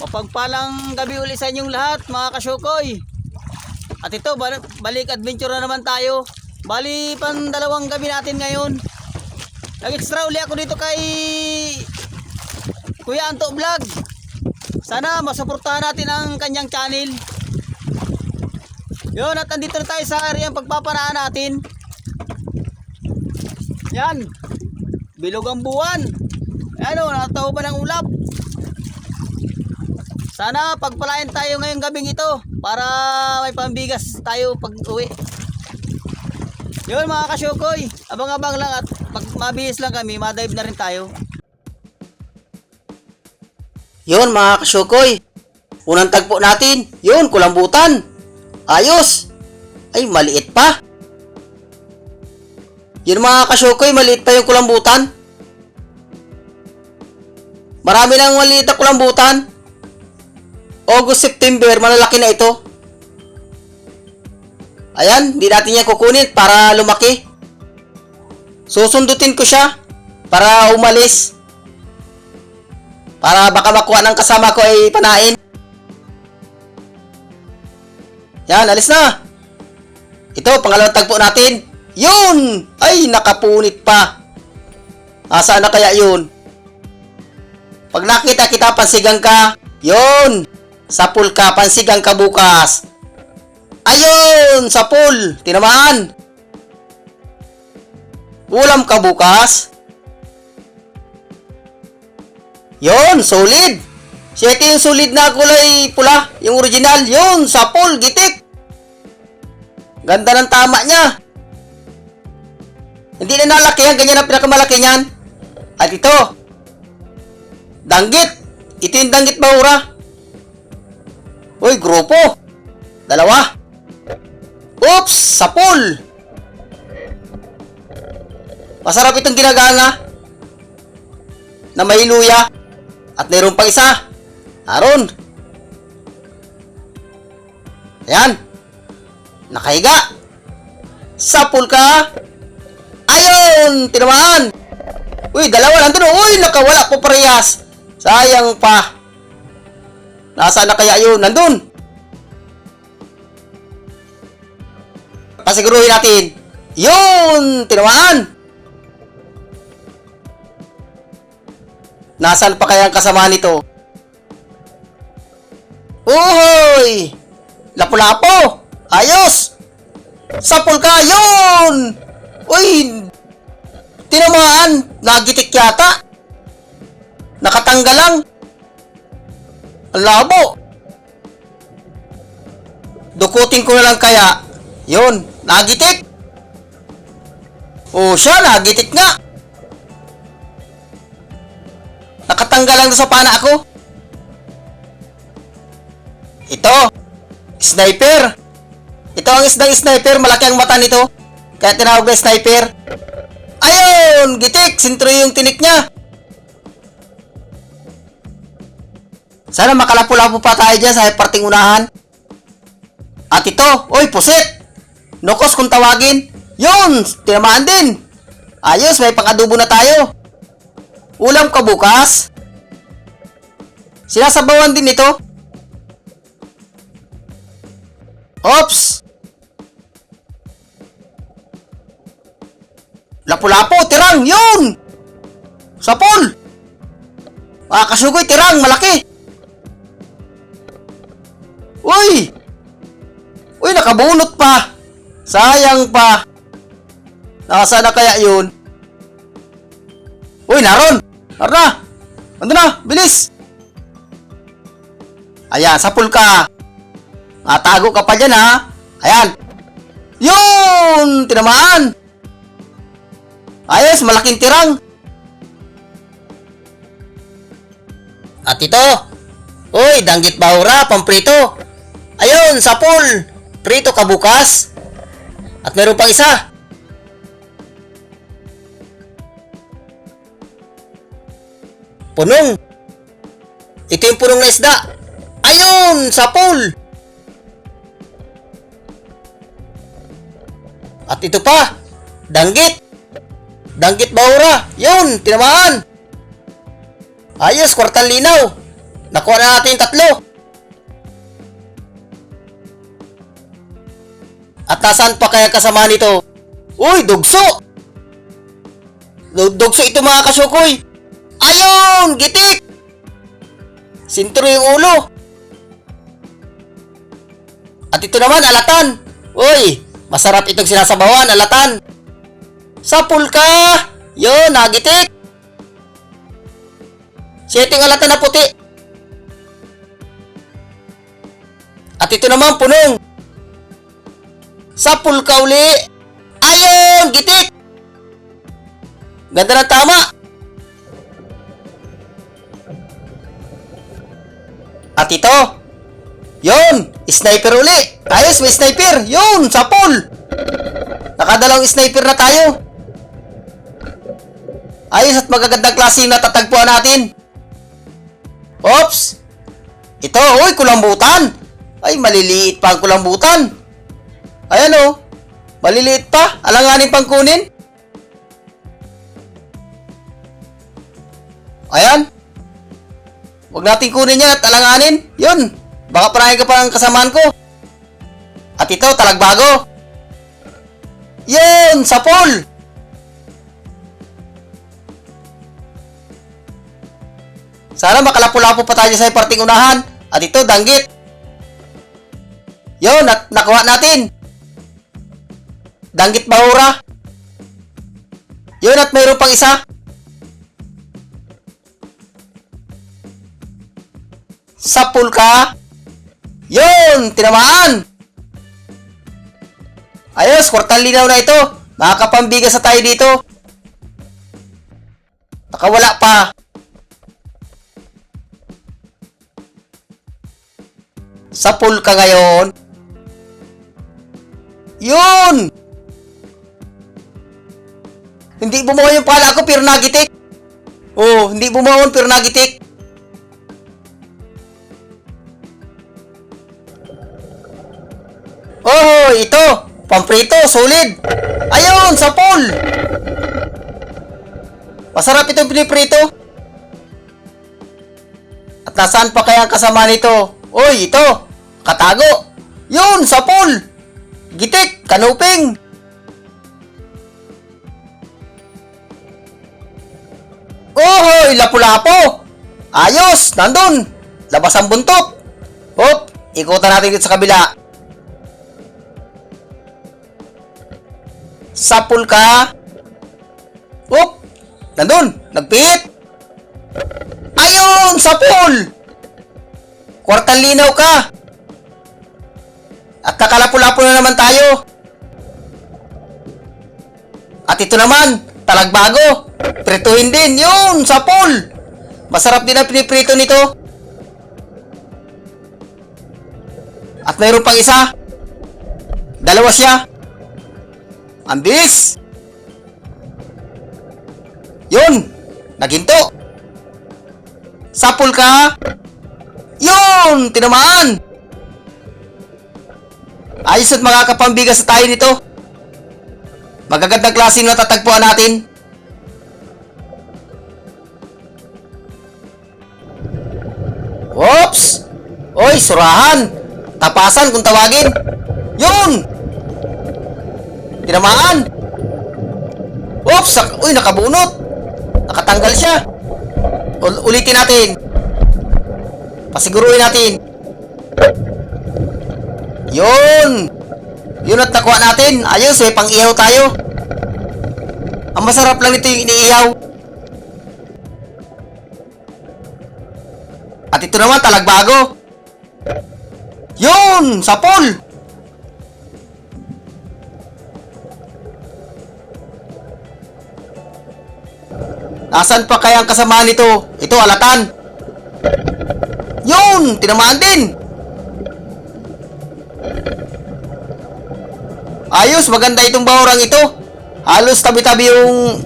Mapagpalang gabi uli sa inyong lahat mga kasyukoy. At ito, bal- balik adventure na naman tayo. Bali, pang dalawang gabi natin ngayon. Nag-extra uli ako dito kay Kuya Anto Vlog. Sana masuportahan natin ang kanyang channel. Yun, at nandito na tayo sa area pagpaparaan natin. Yan. Bilog ang buwan. Ano, natawa ba ng ulap? Sana pagpalain tayo ngayong gabing ito para may pambigas tayo pag uwi. Yun mga kasyukoy, abang-abang lang at pag mabihis lang kami, madive na rin tayo. Yun mga kasyukoy. Unang tagpo natin. Yun, kulambutan. Ayos. Ay, maliit pa. Yun mga kasyukoy, maliit pa yung kulambutan. Marami nang maliit na kulambutan. August, September, malalaki na ito. Ayan, hindi natin yan kukunin para lumaki. Susundutin ko siya para umalis. Para baka makuha ng kasama ko ay panain. Yan, alis na. Ito, pangalawang tagpo natin. Yun! Ay, nakapunit pa. Asa na kaya yun? Pag nakita kita, pansigang ka. Yun! Sapul ka, pansigang ka bukas. Ayun! Sapul! Tinamaan! Ulam ka bukas? Yon, solid. Siya ito yung solid na kulay pula. Yung original. Yun, sapol, gitik. Ganda ng tama niya. Hindi na nalaki yan. Ganyan ang pinakamalaki niyan. At ito. Danggit. Ito yung danggit bahura. Uy, grupo. Dalawa. Oops, sapol. Masarap itong ginagana. Na may luya. At mayroon pang isa. Aron. Ayan. Nakahiga. Sapul ka. Ayun! Tinamaan. Uy, dalawa nandun. Uy, nakawala po parehas. Sayang pa. Nasaan na kaya yun? Nandun. Pasiguruhin natin. Yun! Tinamaan. Nasaan pa kaya ang kasama nito? Uhoy! Lapu-lapo! Ayos! Sapul ka! Yun! Uy! Tinamaan! Nagitik yata! Nakatanggal lang! Ang labo! Dukutin ko na lang kaya. Yun! Nagitik! Oh, siya! Nagitik nga! Nakatanggal lang sa pana ako. Ito. Sniper. Ito ang isdang sniper. Malaki ang mata nito. Kaya tinawag na sniper. Ayun! Gitik! Sintro yung tinik niya. Sana makalapo-lapo pa tayo dyan sa parting unahan. At ito, oy, puset! Nokos kung tawagin. Yun! Tinamaan din. Ayos, may pangadubo na tayo. Ulam ka bukas? Sinasabawan din ito? Ops! Lapu-lapo, tirang, yun! Sapol! Mga kasugoy, tirang, malaki! Uy! Uy, nakabunot pa! Sayang pa! Nasaan na kaya yun? Uy, naron! Naron na! Ando na! Bilis! Ayan, sapul ka! Natago ka pa dyan, ha? Ayan! Yun! Tinamaan! Ayos, malaking tirang! At ito! Uy, danggit bahura, pamprito! Ayun, sapul! Prito ka bukas! At meron pang isa! Punong! Ito yung punong na isda! Ayun! Sapul! At ito pa! Danggit. Danggit bahura. Yun, tinamaan. Ayos, kwartang linaw. Nakuha na natin yung tatlo. At nasaan pa kaya kasama nito? Uy, dugso! Du- Dugso ito mga kasyukoy. Ayun, gitik! Sintro yung ulo. At ito naman, alatan. Uy, masarap itong sinasabawan, alatan. Sapul ka! Yun, nagitik. Setting alatan na puti. At ito naman, punong. Sapul ka uli. Ayun, gitik. Ganda ng tama. At ito, yun, sniper uli. Ayos, may sniper. Yun, sapul. Nakadalawang sniper na tayo. Ayos at magagandang klase na tatagpuan natin. Oops! Ito, uy, kulambutan. Ay, maliliit pa ang kulambutan. Ayan oh. Maliliit pa. Alanganin pang kunin. Ayan. Huwag natin kunin yan at alanganin. Yun. Baka parahin ka pa ng kasamaan ko. At ito, talagbago. Yun, sapol. Sana makalapo-lapo pa tayo sa parting unahan. At ito, danggit. Yun, at nakuha natin. Danggit bahura. Yun, at mayroon pang isa. Sapul ka. Yun, tinamaan. Ayos, kwartal linaw na ito. Makakapambigas sa tayo dito. Nakawala pa. Sapul ka ngayon. Yun! Hindi bumuha yung pala ko pero nagitik. Oh, hindi bumuha pero nagitik. Oh, ito. Pamprito, solid. Ayun, sapul. Masarap itong piniprito. At nasaan pa kaya ang kasama nito? Uy, ito. Katago. Yun, sapul. Gitik, kanuping. Ohoy, lapu-lapo. Ayos, nandun. Labas ang buntot. Hop, ikutan natin dito sa kabila. Sapul ka. Hop, nandun. Nagpihit. Ayun, sapul. Kwartang linaw ka. At kakalapo-lapo na naman tayo. At ito naman, talagbago. Prituhin din, yun, sapul. Masarap din ang piniprito nito. At mayroon pang isa. Dalawa siya. Ang bilis. Yun, naginto. Sapul ka. Yun, tinamaan. Ayos at makakapambigas tayo nito. Magagandang klaseng natatagpuan natin. Oops! Oy, surahan! Tapasan kung tawagin! Yun! Tinamaan! Oops! Uy, nakabunot! Nakatanggal siya! Ul- ulitin natin! Pasiguruhin natin! Yun! Yun at nakuha natin! Ayos eh, pang-ihaw tayo! Ang masarap lang ito yung iniihaw! At ito naman, talagbago. Yun! Sapol! Nasaan pa kaya ang kasama nito? Ito, alatan. Yun! Tinamaan din! Ayos, maganda itong bahurang ito. Halos tabi-tabi yung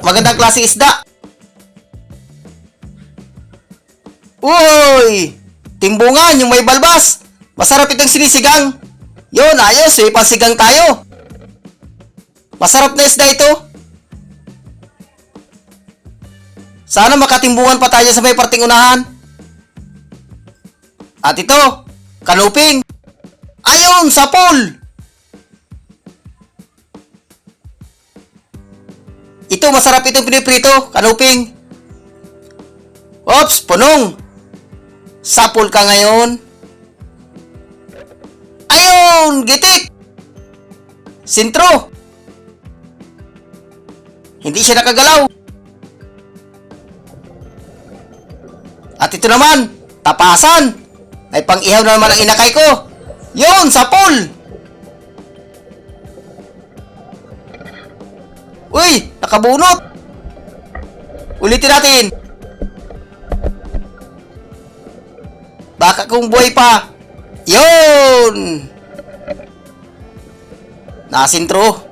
magandang klaseng isda. Uy! Timbungan, yung may balbas. Masarap itong sinisigang. Yun, ayos, may pansigang tayo. Masarap na isda ito. Sana makatimbungan pa tayo sa may parting unahan. At ito, kanuping. Ayun, sapol. Ito, masarap itong piniprito, kanuping. Ops, punong. Sapol ka ngayon. Ayun, gitik. Sintro. Hindi siya nakagalaw. At ito naman, tapasan. May pang-ihaw na naman ang inakay ko. Yun, sapol. Uy, nakabunot. Ulitin natin. Baka kung buhay pa. Yun. Nasintro.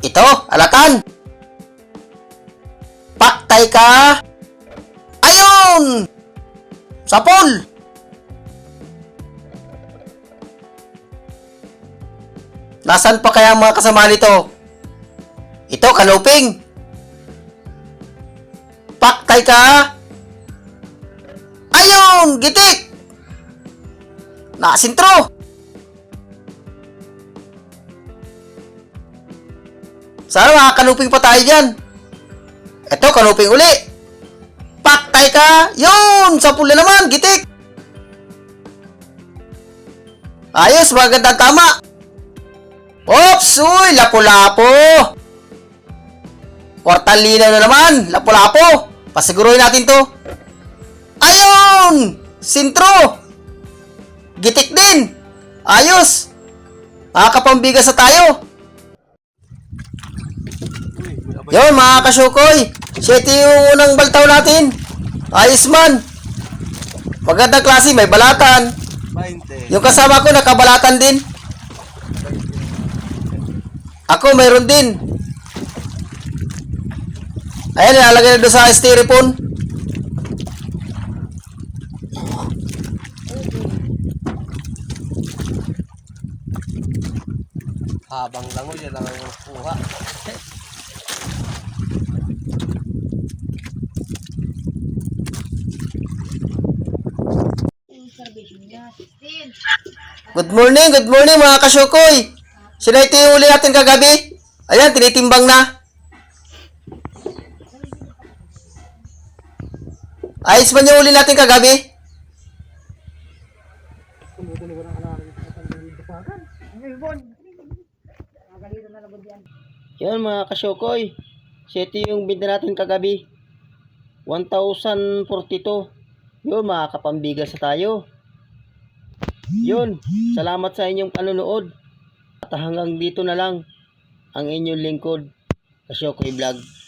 Ito, alatan. Paktay ka. Ayun! Sapol! Nasaan pa kaya ang mga kasama nito? Ito, kanuping. Paktay ka. Ayun! Gitik! Nakasintro! Sana mga kanuping pa tayo dyan. Ito, kanuping uli. Paktay ka! Yun! Sa pula naman! Gitik! Ayos! Magandang tama! Ops! Uy! Lapo-lapo! Kwartalina na naman! Lapo-lapo! Pasiguruhin natin to. Ayun! Sintro! Gitik din! Ayos! Makakapambigas na tayo! Yun mga kasyukoy! Siya ito yung unang baltaw natin! Ayos man! Magandang klase, may balatan! 20. Yung kasama ko nakabalatan din. Ako mayroon din. Ayan, nilalagay na doon sa styrofoam. Habang langoy, yan lang ang kuha. Good morning, good morning mga kasyukoy. Sila ito yung uli natin kagabi. Ayan, tinitimbang na. Ayos man yung uli natin kagabi. Yan mga kasyukoy. Siya ito yung binta natin kagabi. 1,042. Yun, makakapambigas sa tayo. Yun, salamat sa inyong panonood. At hanggang dito na lang ang inyong lingkod, Kasyokoy Vlog.